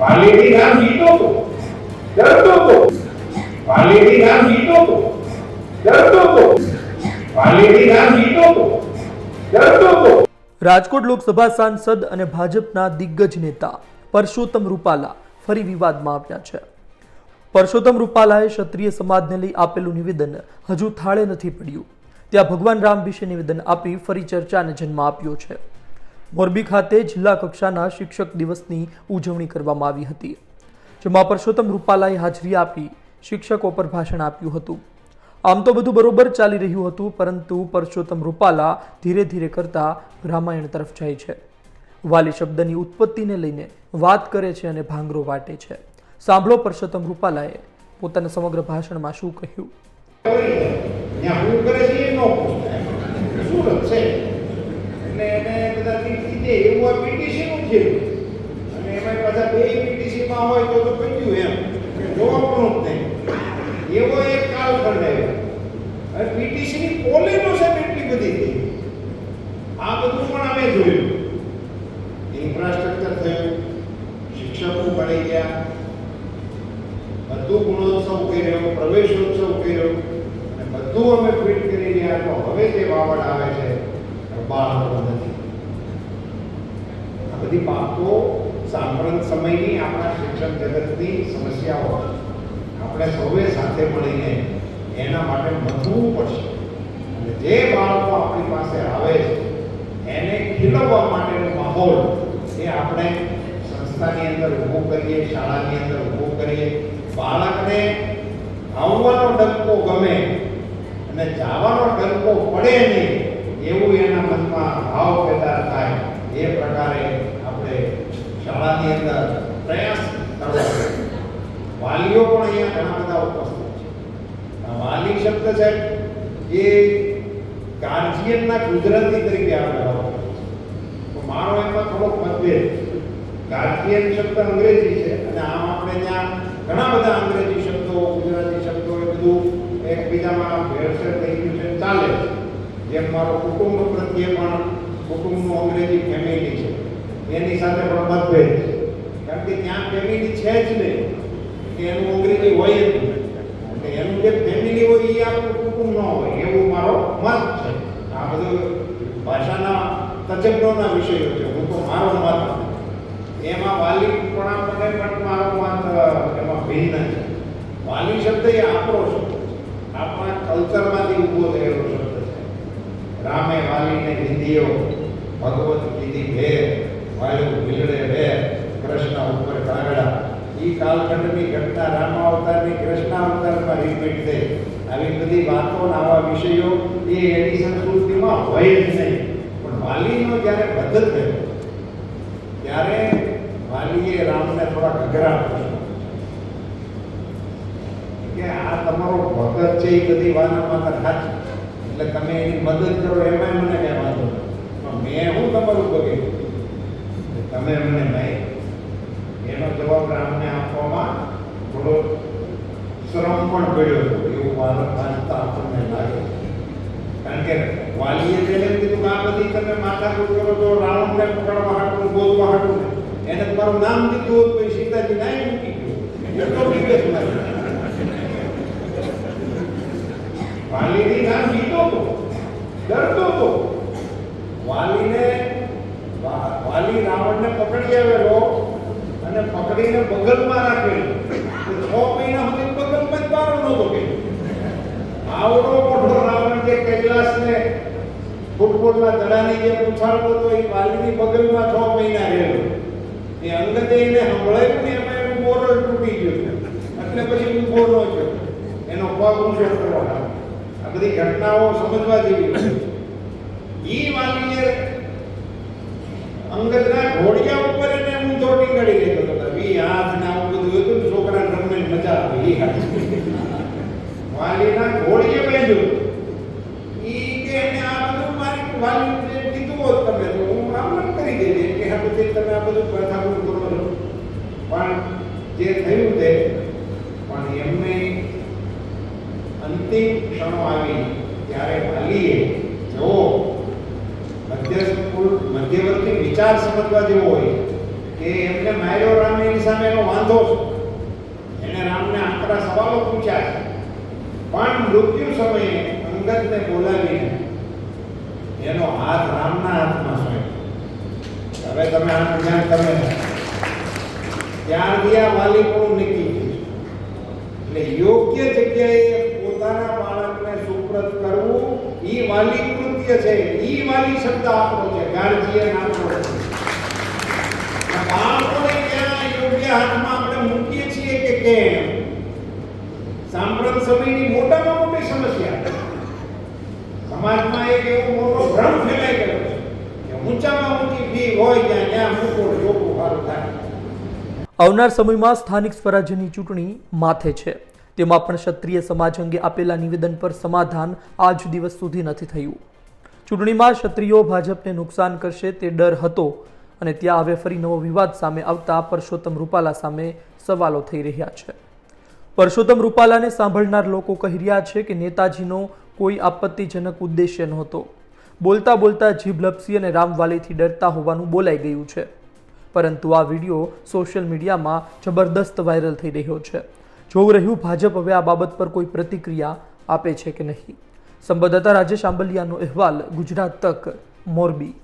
વાલીની રાહ જીતો તો. ડરતો તો. વાલીની રાહ જીતો તો. ડરતો તો. વાલીની રાહ જીતો તો. ડરતો તો. રાજકોટ લોકસભા સાંસદ અને ભાજપના દિગ્ગજ નેતા પરસોત્તમ રૂપાલા ફરી વિવાદમાં આવ્યા છે. પરસોત્તમ રૂપાલાએ ક્ષત્રિય સમાજને લઈ આપેલું નિવેદન હજુ થાળે નથી પડ્યું. ત્યાં ભગવાન રામ વિશે નિવેદન આપી ફરી ચર્ચાને જન્મ આપ્યો છે. મોરબી ખાતે જિલ્લા કક્ષાના શિક્ષક દિવસની ઉજવણી કરવામાં આવી હતી, જેમાં પરસોત્તમ રૂપાલાએ હાજરી આપી શિક્ષકો પર ભાષણ આપ્યું હતું. આમ તો બધું બરોબર ચાલી રહ્યું હતું, પરંતુ પરસોત્તમ રૂપાલા ધીરે ધીરે કરતા રામાયણ તરફ જાય છે. વાલી શબ્દની ઉત્પત્તિને લઈને વાત કરે છે અને ભાંગરો વાટે છે. સાંભળો પરસોત્તમ રૂપાલાએ પોતાના સમગ્ર ભાષણમાં શું કહ્યું. એને બધા કીધે એવું આ પીટીસીનું છે. અને એમાં પાછા બે પીટીસીમાં હોય તો તો પત્યું એમ. જોવા જ નહીં એવો એક કાળ ખંડાયો અને પીટીસીની પોલીનો સાહેબ એટલી બધી થઈ. આ બધું પણ અમે જોયું. ઇન્ફ્રાસ્ટ્રક્ચર થયું. શિક્ષકો પડી ગયા. બધું ગુણોત્સવ કર્યો, પ્રવેશોત્સવ કર્યો. અને બધું અમે ફિટ કરી રહ્યા તો હવે જે વાવડ આવે છે બાળકો નથી. બધી બાબતો સાંપ્રત સમયની આપણા શિક્ષણ જગતની સમસ્યાઓ. આપણે સૌએ સાથે મળીને એના માટે મથવું પડશે અને જે બાળકો આપણી પાસે આવે છે, એને ખીલવવા માટેનો માહોલ એ આપણે સંસ્થાની અંદર ઊભો કરીએ, શાળાની અંદર ઊભો કરીએ બાળકને આવવાનો ડંકો ગમે અને જવાનો ડંકો પડે નહીં એવું એના મનમાં ભાવ પેદા થાય એ પ્રકારે આપણે શાળાની અંદર પ્રયાસ કરવો વાલીઓ પણ અહીંયા ઘણા બધા ઉપસ્થિત છે. વાલી શબ્દ છે એ ગાર્જિયનના ગુજરાતી તરીકે આપણે. તો મારો એમાં થોડોક મતભેદ. ગાર્જિયન શબ્દ અંગ્રેજી છે અને આમ આપણે ત્યાં ઘણા બધા અંગ્રેજી શબ્દો, ગુજરાતી શબ્દો એ બધું એકબીજામાં ભેળસેળ થઈ ગયું છે ચાલે. જેમ મારો કુટુંબ પ્રત્યે પણ કુટુંબનું અંગ્રેજી ફેમિલી છે. એની સાથે પણ મતભેદ કારણ કે ત્યાં ફેમિલી છે જ નહીં. કે એનું અંગ્રેજી હોય જ એટલે એનું જે ફેમિલી હોય એ આપણું કુટુંબ ન હોય. એવું મારો મત છે. આ બધું ભાષાના તજજ્ઞોના વિષયો છે. હું તો મારો મત એમાં વાલી પણ આપણે પણ મારો મત, એમાં ભિન્ન છે. વાલી શબ્દ એ આપણો શબ્દ છે. આપણા કલ્ચરમાંથી ઊભો થયેલો શબ્દ છે. રામે વાલીને દીધીઓ ભગવત કીધી ભેર વાયુ ભીલડે બે, કૃષ્ણ ઉપર કાગડા ઈ કાલખંડની ઘટના રામાવતારની કૃષ્ણાવતારમાં રિપીટ થઈ. આવી બધી વાતો આવા વિષયો એ એની સંસ્કૃતિમાં હોય જ નહીં. પણ વાલીનો જ્યારે બદ્ધ થયો, ત્યારે વાલીએ રામને થોડા પૂછ્યા. કે આ તમારો ભગત છે એ બધી વાના માતા સાચી. એટલે તમે એની મદદ કરો એમાં મને કઈ વાંધો પણ મેં હું તમારું બગડ્યું તમે મને નહીં. એનો જવાબ રામને આપવામાં થોડો શ્રમ પણ પડ્યો હતો. એવું વાંચતા આપણને લાગે. કારણ કે વાલીએ જેને કીધું આ બધી તમે માથાકૂટ કરો છો રાવણને પકડવા હાટું, ગોતવા હાટું એને તમારું નામ દીધું હોત એ સીતાજી નાય મૂકી ગયું વાલીની નામ જીતો તો, ડરતો હતો વાલીને વાલી રાવણને પકડી આવેલો અને પકડીને બગલમાં રાખેલો. છ મહિના સુધી બગલમાં જ બારો નહોતો કે આવડો મોટો રાવણ જે કૈલાસને ફૂટબોલના દડાની જે પૂછાડતો હતો, એ વાલીની બગલમાં છ મહિના રહેલો. એ અંગતે એને સંભળાયું ને એમાં એનું મોરલ તૂટી ગયું. એટલે પછી હું ન થયો. એનો પગ ઊંચો કરવા આ બધી ઘટનાઓ સમજવા જેવી છે. ઈ વાલીએ અંગતના ઘોડિયા ઉપર એને ઊંધો ટીંગાડી લેતો હતો. વી હાથ ને આવું બધું હતું ને છોકરાને રમવાની મજા આવે વાલીના ઘોડીએ બેજો ઈ કે એને આ બધું મારી વાલી કીધું હોત તમે તો હું આમ કરી દેજે કે હા, પછી તમે આ બધું કથાકું કરો પણ જે થયું તે, પણ એમને અંતિમ ક્ષણો આવી. ત્યારે વાલીએ વિચાર સમજવા જેવો હોય કે એમને માર્યો રામ એની સામે એનો વાંધો છે. એને રામને આકરા સવાલો પૂછ્યા છે. પણ મૃત્યુ સમયે અંગતને બોલાવીને એનો હાથ રામના હાથમાં સોંપ્યો. હવે તમે આ જ્ઞાન તમે ત્યારથી આ વાલીપણું નીકળી ગયું એટલે યોગ્ય જગ્યાએ પોતાના બાળકને સુપ્રત કરવું ઈ વાલી કૃત્ય છે. ઈ વાલી શબ્દ આપણો છે. આપણો છે બાળકોને ક્યાં યોગ્ય હાથમાં આપણે મૂકીએ છીએ કે કેમ? સાંપ્રત સમયની મોટામાં મોટી સમસ્યા. સમાજમાં એક એવો મોટો ભ્રમ ફેલાઈ ગયો કે ઊંચામાં ઊંચી ફી હોય ત્યાં ત્યાં મૂકો ચોખ્ખું સારું થાય. આવનાર સમયમાં સ્થાનિક સ્વરાજ્યની ચૂંટણી માથે છે. તેમાં પણ ક્ષત્રિય સમાજ અંગે આપેલા નિવેદન પર સમાધાન આજ દિવસ સુધી નથી થયું. ચૂંટણીમાં ક્ષત્રિયો ભાજપને નુકસાન કરશે તે ડર હતો અને ત્યાં હવે ફરી નવો વિવાદ સામે આવતા પરસોત્તમ રૂપાલા સામે સવાલો થઈ રહ્યા છે. પરસોત્તમ રૂપાલાને સાંભળનાર લોકો કહી રહ્યા છે કે નેતાજીનો કોઈ આપત્તિજનક ઉદ્દેશ્ય નહોતો. બોલતા બોલતા જીભ લપસી અને રામવાલીથી ડરતા હોવાનું બોલાઈ ગયું છે. પરંતુ આ વીડિયો સોશિયલ મીડિયામાં જબરદસ્ત વાયરલ થઈ રહ્યો છે. જોવું રહ્યું, ભાજપ હવે આ બાબત પર કોઈ પ્રતિક્રિયા આપે છે કે નહીં? સંવાદદાતા રાજેશ આંબલિયાનો અહેવાલ ગુજરાત તક મોરબી.